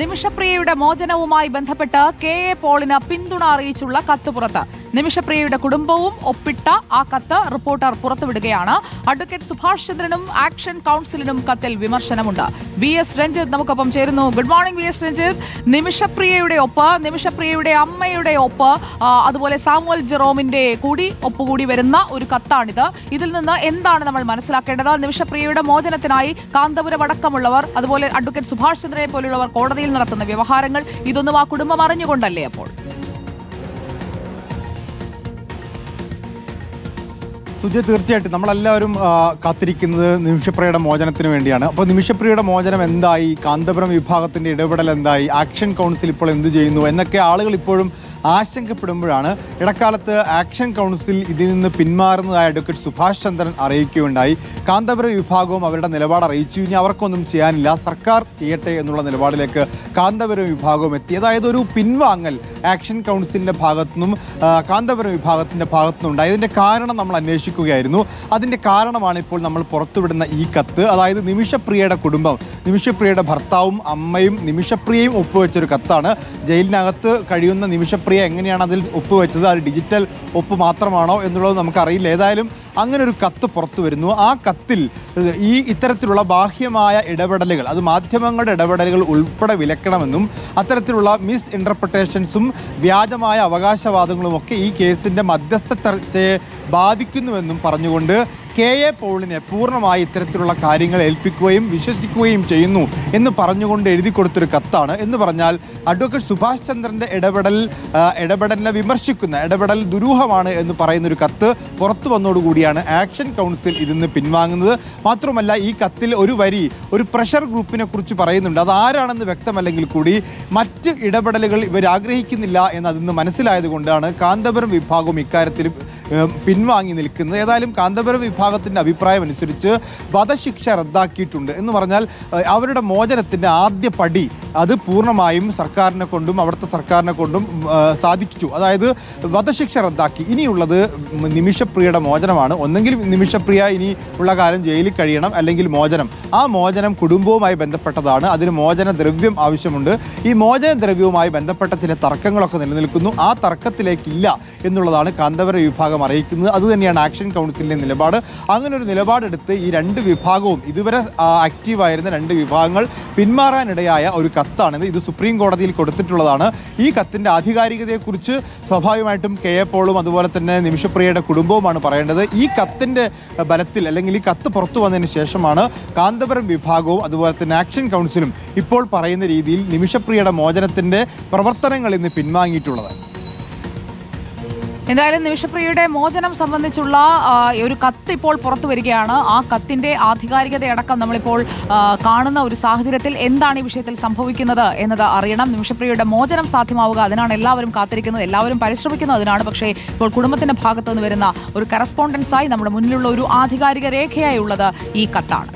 നിമിഷപ്രിയയുടെ മോചനവുമായി ബന്ധപ്പെട്ട് K A പോളിന് പിന്തുണ അറിയിച്ചുള്ള കത്ത് പുറത്ത്. നിമിഷപ്രിയയുടെ കുടുംബവും ഒപ്പിട്ട ആ കത്ത് റിപ്പോർട്ടർ പുറത്തുവിടുകയാണ്. അഡ്വക്കേറ്റ് സുഭാഷ് ചന്ദ്രനും ആക്ഷൻ കൌൺസിലിനും കത്തിൽ വിമർശനമുണ്ട്. വി എസ് രഞ്ജിത്ത് നമുക്കൊപ്പം ചേരുന്നു. Good morning V S Ranjith. നിമിഷപ്രിയയുടെ ഒപ്പ് നിമിഷപ്രിയയുടെ അമ്മയുടെ ഒപ്പ് അതുപോലെ സാമുവൽ ജെറോമിന്റെ കൂടി ഒപ്പുകൂടി വരുന്ന ഒരു കത്താണിത്. ഇതിൽ നിന്ന് എന്താണ് നമ്മൾ മനസ്സിലാക്കേണ്ടത്? നിമിഷപ്രിയയുടെ മോചനത്തിനായി കാന്തപുരം അടക്കമുള്ളവർ അതുപോലെ അഡ്വക്കേറ്റ് സുഭാഷ് ചന്ദ്രനെ പോലുള്ളവർ കോടതിയിൽ നടത്തുന്ന വ്യവഹാരങ്ങൾ ഇതൊന്നും ആ കുടുംബം അറിഞ്ഞുകൊണ്ടല്ലേ അപ്പോൾ? സുജയ് തീർച്ചയായിട്ടും നമ്മളെല്ലാവരും കാത്തിരിക്കുന്നത് നിമിഷപ്രിയയുടെ മോചനത്തിന് വേണ്ടിയാണ്. അപ്പോൾ നിമിഷപ്രിയയുടെ മോചനം എന്തായി? കാന്തപുരം വിഭാഗത്തിന്റെ ഇടപെടൽ എന്തായി? ആക്ഷൻ കൗൺസിൽ ഇപ്പോൾ എന്ത് ചെയ്യുന്നു? എന്നൊക്കെ ആളുകൾ ഇപ്പോഴും ആശങ്കപ്പെടുമ്പോഴാണ് ഇടക്കാലത്ത് ആക്ഷൻ കൗൺസിൽ ഇതിൽ നിന്ന് പിന്മാറുന്നതായി അഡ്വക്കേറ്റ് സുഭാഷ് ചന്ദ്രൻ അറിയിക്കുകയുണ്ടായി. കാന്തപുരം വിഭാഗവും അവരുടെ നിലപാട് അറിയിച്ചു. ഇനി അവർക്കൊന്നും ചെയ്യാനില്ല. സർക്കാർ ചെയ്യട്ടെ എന്നുള്ള നിലപാടിലേക്ക് കാന്തപുരം വിഭാഗവും എത്തി. അതായത് ഒരു പിൻവാങ്ങൽ ആക്ഷൻ കൗൺസിലിന്റെ ഭാഗത്തുനിന്നും നിന്നും കാന്തപുരം വിഭാഗത്തിന്റെ ഭാഗത്തുനിന്നും ഉണ്ടായി. ഇതിന്റെ കാരണം നമ്മൾ അന്വേഷിക്കുകയായിരുന്നു. അതിന്റെ കാരണമാണ് ഇപ്പോൾ നമ്മൾ പുറത്തുവിടുന്ന ഈ കത്ത്. അതായത് നിമിഷപ്രിയയുടെ കുടുംബം നിമിഷപ്രിയയുടെ ഭർത്താവും അമ്മയും നിമിഷപ്രിയയും ഒപ്പുവെച്ചൊരു കത്താണ്. ജയിലിനകത്ത് കഴിയുന്ന നിമിഷപ്രിയ എങ്ങനെയാണ് അതിൽ ഒപ്പുവെച്ചത് അത് ഡിജിറ്റൽ ഒപ്പ് മാത്രമാണോ എന്നുള്ളത് നമുക്കറിയില്ല. ഏതായാലും അങ്ങനെ ഒരു കത്ത് പുറത്തു വരുന്നു. ആ കത്തിൽ ഈ ഇത്തരത്തിലുള്ള ബാഹ്യമായ ഇടപെടലുകൾ അത് മാധ്യമങ്ങളുടെ ഇടപെടലുകൾ ഉൾപ്പെടെ വിലക്കണമെന്നും അത്തരത്തിലുള്ള മിസ് ഇന്റർപ്രിട്ടേഷൻസും വ്യാജമായ അവകാശവാദങ്ങളും ഒക്കെ ഈ കേസിന്റെ മധ്യസ്ഥ ചർച്ചയെ ബാധിക്കുന്നുവെന്നും പറഞ്ഞുകൊണ്ട് കെ എ പോളിനെ പൂർണമായി ഇത്തരത്തിലുള്ള കാര്യങ്ങൾ ഏൽപ്പിക്കുകയും വിശ്വസിക്കുകയും ചെയ്യുന്നു എന്ന് പറഞ്ഞുകൊണ്ട് എഴുതി കൊടുത്തൊരു കത്താണ്. എന്ന് പറഞ്ഞാൽ അഡ്വക്കേറ്റ് സുഭാഷ് ചന്ദ്രന്റെ ഇടപെടൽ ഇടപെടലിനെ വിമർശിക്കുന്ന ഇടപെടൽ ദുരൂഹമാണ് എന്ന് പറയുന്ന ഒരു കത്ത് പുറത്തു വന്നതോടുകൂടിയാണ് ആക്ഷൻ കൗൺസിൽ ഇതിന്ന് പിൻവാങ്ങുന്നത്. മാത്രമല്ല ഈ കത്തിൽ ഒരു വരി ഒരു പ്രഷർ ഗ്രൂപ്പിനെ കുറിച്ച് പറയുന്നുണ്ട്. അത് ആരാണെന്ന് വ്യക്തമല്ലെങ്കിൽ കൂടി മറ്റ് ഇടപെടലുകൾ ഇവർ ആഗ്രഹിക്കുന്നില്ല എന്ന് അതിന്ന് മനസ്സിലായത് കൊണ്ടാണ് കാന്തപുരം വിഭാഗം ഇക്കാര്യത്തിൽ ഏഹ്, പിൻവാങ്ങി നിൽക്കുന്നത്. ഏതായാലും കാന്തപുരം വിഭാഗത്തിന്റെ അഭിപ്രായം അനുസരിച്ച് വധശിക്ഷ റദ്ദാക്കിയിട്ടുണ്ട്. എന്ന് പറഞ്ഞാൽ അവരുടെ മോചനത്തിന്റെ ആദ്യ പടി അത് പൂർണമായും സർക്കാരിനെ കൊണ്ടും അവിടുത്തെ സർക്കാരിനെ കൊണ്ടും സാധിച്ചു. അതായത് വധശിക്ഷ റദ്ദാക്കി. ഇനിയുള്ളത് നിമിഷപ്രിയയുടെ മോചനമാണ്. ഒന്നെങ്കിൽ നിമിഷപ്രിയ ഇനി ഉള്ള കാലം ജയിലിൽ കഴിയണം അല്ലെങ്കിൽ മോചനം. ആ മോചനം കുടുംബവുമായി ബന്ധപ്പെട്ടതാണ്. അതിന് മോചന ദ്രവ്യം ആവശ്യമുണ്ട്. ഈ മോചന ദ്രവ്യവുമായി ബന്ധപ്പെട്ട ചില തർക്കങ്ങളൊക്കെ നിലനിൽക്കുന്നു. ആ തർക്കത്തിലേക്കില്ല എന്നുള്ളതാണ് കാന്തപുര വിഭാഗം അറിയിക്കുന്നത്. അതുതന്നെയാണ് ആക്ഷൻ കൗൺസിലിന്റെ നിലപാട്. അങ്ങനെ ഒരു നിലപാടെടുത്ത് ഈ രണ്ട് വിഭാഗവും ഇതുവരെ ആക്റ്റീവായിരുന്ന രണ്ട് വിഭാഗങ്ങൾ പിന്മാറാനിടയായ ഒരു കത്താണിത് ഇത് സുപ്രീം കോടതിയിൽ കൊടുത്തിട്ടുള്ളതാണ്. ഈ കത്തിന്റെ ആധികാരികതയെക്കുറിച്ച് സ്വാഭാവികമായിട്ടും കെ എ പോളും അതുപോലെ തന്നെ നിമിഷപ്രിയയുടെ കുടുംബവുമാണ് പറയേണ്ടത്. ഈ കത്തിന്റെ ബലത്തിൽ അല്ലെങ്കിൽ ഈ കത്ത് പുറത്തു വന്നതിന് ശേഷമാണ് കാന്തപുരം വിഭാഗവും അതുപോലെ തന്നെ ആക്ഷൻ കൗൺസിലും ഇപ്പോൾ പറയുന്ന രീതിയിൽ നിമിഷപ്രിയയുടെ മോചനത്തിന്റെ പ്രവർത്തനങ്ങൾ ഇന്ന് പിൻവാങ്ങിയിട്ടുള്ളത്. എന്തായാലും നിമിഷപ്രിയയുടെ മോചനം സംബന്ധിച്ചുള്ള ഒരു കത്ത് ഇപ്പോൾ പുറത്തു വരികയാണ്. ആ കത്തിന്റെ ആധികാരികതയടക്കം നമ്മളിപ്പോൾ കാണുന്ന ഒരു സാഹചര്യത്തിൽ എന്താണ് ഈ വിഷയത്തിൽ സംഭവിക്കുന്നത് എന്നത് അറിയണം. നിമിഷപ്രിയയുടെ മോചനം സാധ്യമാവുക അതിനാണ് എല്ലാവരും കാത്തിരിക്കുന്നത് എല്ലാവരും പരിശ്രമിക്കുന്നത് അതിനാണ്. പക്ഷേ ഇപ്പോൾ കുടുംബത്തിന്റെ ഭാഗത്തുനിന്ന് വരുന്ന ഒരു കറസ്പോണ്ടൻസായി നമ്മുടെ മുന്നിലുള്ള ഒരു ആധികാരിക രേഖയായി ഉള്ളത് ഈ കത്താണ്.